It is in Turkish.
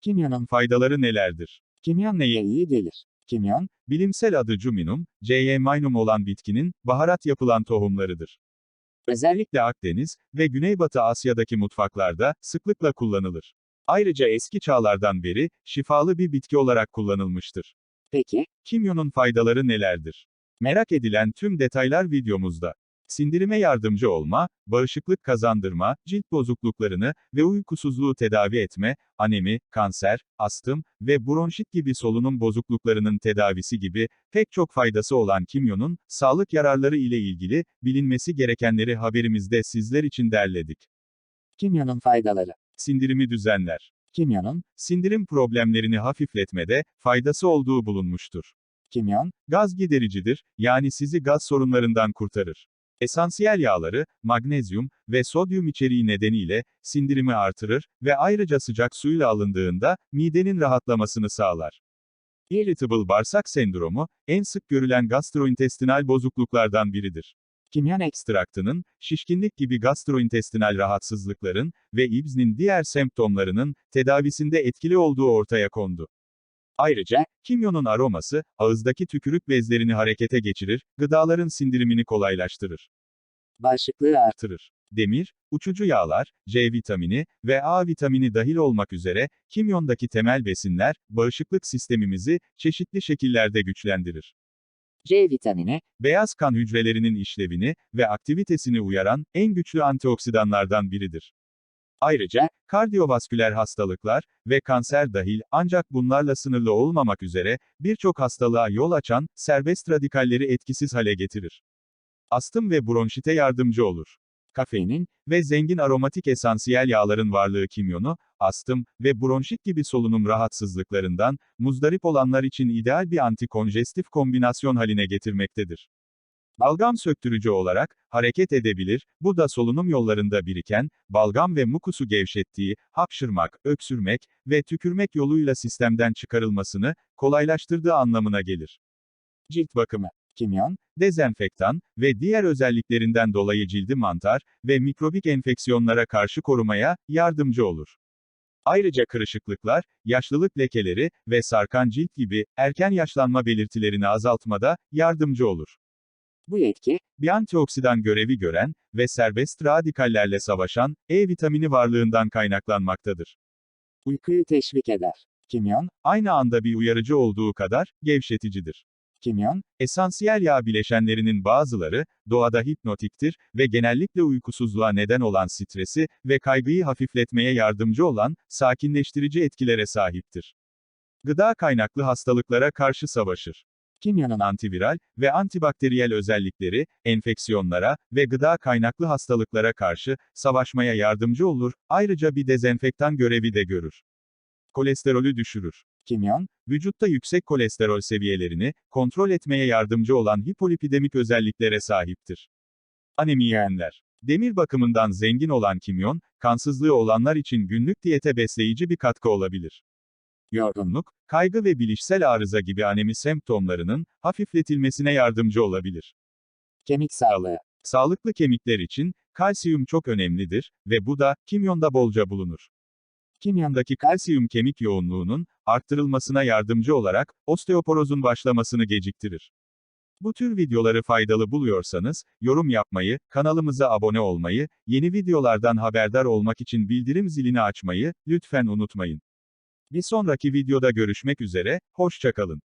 Kimyonun Faydaları nelerdir? kimyon neye iyi gelir? Kimyon, Bilimsel adı Cuminum, C.Y. olan bitkinin, baharat yapılan tohumlarıdır. Özellikle Akdeniz ve Güneybatı Asya'daki mutfaklarda sıklıkla kullanılır. Ayrıca eski çağlardan beri şifalı bir bitki olarak kullanılmıştır. peki, Kimyonun faydaları nelerdir? Merak edilen tüm detaylar videomuzda. Sindirime yardımcı olma, bağışıklık kazandırma, cilt bozukluklarını ve uykusuzluğu tedavi etme, anemi, kanser, astım ve bronşit gibi solunum bozukluklarının tedavisi gibi pek çok faydası olan kimyonun sağlık yararları ile ilgili bilinmesi gerekenleri haberimizde sizler için derledik. kimyonun faydaları. Sindirimi düzenler. Kimyonun, Sindirim problemlerini hafifletmede faydası olduğu bulunmuştur. kimyon, Gaz gidericidir, yani sizi gaz sorunlarından kurtarır. Esansiyel yağları, magnezyum ve sodyum içeriği nedeniyle sindirimi artırır ve ayrıca sıcak suyla alındığında midenin rahatlamasını sağlar. Irritable bağırsak sendromu en sık görülen gastrointestinal bozukluklardan biridir. kimyon eks, Ekstraktının, şişkinlik gibi gastrointestinal rahatsızlıkların ve İBS'nin diğer semptomlarının tedavisinde etkili olduğu ortaya kondu. Ayrıca, kimyonun aroması, ağızdaki tükürük bezlerini harekete geçirir, gıdaların sindirimini kolaylaştırır, bağışıklığı art, artırır. Demir, uçucu yağlar, C vitamini ve A vitamini dahil olmak üzere, kimyondaki temel besinler, bağışıklık sistemimizi, çeşitli şekillerde güçlendirir. C vitamini, Beyaz kan hücrelerinin işlevini ve aktivitesini uyaran en güçlü antioksidanlardan biridir. Ayrıca, kardiyovasküler hastalıklar ve kanser dahil ancak bunlarla sınırlı olmamak üzere birçok hastalığa yol açan serbest radikalleri etkisiz hale getirir. Astım ve bronşite yardımcı olur. Kafeinin ve zengin aromatik esansiyel yağların varlığı kimyonu, astım ve bronşit gibi solunum rahatsızlıklarından muzdarip olanlar için ideal bir antikonjestif kombinasyon haline getirmektedir. Balgam söktürücü olarak hareket edebilir, bu da solunum yollarında biriken, balgam ve mukusu gevşettiği, hapşırmak, öksürmek ve tükürmek yoluyla sistemden çıkarılmasını kolaylaştırdığı anlamına gelir. Cilt bakımı kimyon, dezenfektan ve diğer özelliklerinden dolayı cildi mantar ve mikrobik enfeksiyonlara karşı korumaya yardımcı olur. Ayrıca kırışıklıklar, yaşlılık lekeleri ve sarkan cilt gibi erken yaşlanma belirtilerini azaltmada yardımcı olur. bu etki, Bir antioksidan görevi gören ve serbest radikallerle savaşan E vitamini varlığından kaynaklanmaktadır. uykuyu teşvik eder. Kimyon, Aynı anda bir uyarıcı olduğu kadar gevşeticidir. Kimyon, Esansiyel yağ bileşenlerinin bazıları, doğada hipnotiktir ve genellikle uykusuzluğa neden olan stresi ve kaygıyı hafifletmeye yardımcı olan, sakinleştirici etkilere sahiptir. Gıda kaynaklı hastalıklara karşı savaşır. kimyonun Antiviral ve antibakteriyel özellikleri, enfeksiyonlara ve gıda kaynaklı hastalıklara karşı savaşmaya yardımcı olur, ayrıca bir dezenfektan görevi de görür. Kolesterolü düşürür. Kimyon, Vücutta yüksek kolesterol seviyelerini kontrol etmeye yardımcı olan hipolipidemik özelliklere sahiptir. Anemiyenler. Demir bakımından zengin olan kimyon, kansızlığı olanlar için günlük diyete besleyici bir katkı olabilir. Yorgunluk, kaygı ve bilişsel arıza gibi anemi semptomlarının hafifletilmesine yardımcı olabilir. kemik sağlığı, Sağlıklı kemikler için kalsiyum çok önemlidir ve bu da kimyonda bolca bulunur. Kimyondaki kalsiyum kemik yoğunluğunun arttırılmasına yardımcı olarak osteoporozun başlamasını geciktirir. Bu tür videoları faydalı buluyorsanız yorum yapmayı, kanalımıza abone olmayı, yeni videolardan haberdar olmak için bildirim zilini açmayı lütfen unutmayın. Bir sonraki videoda görüşmek üzere, hoşçakalın.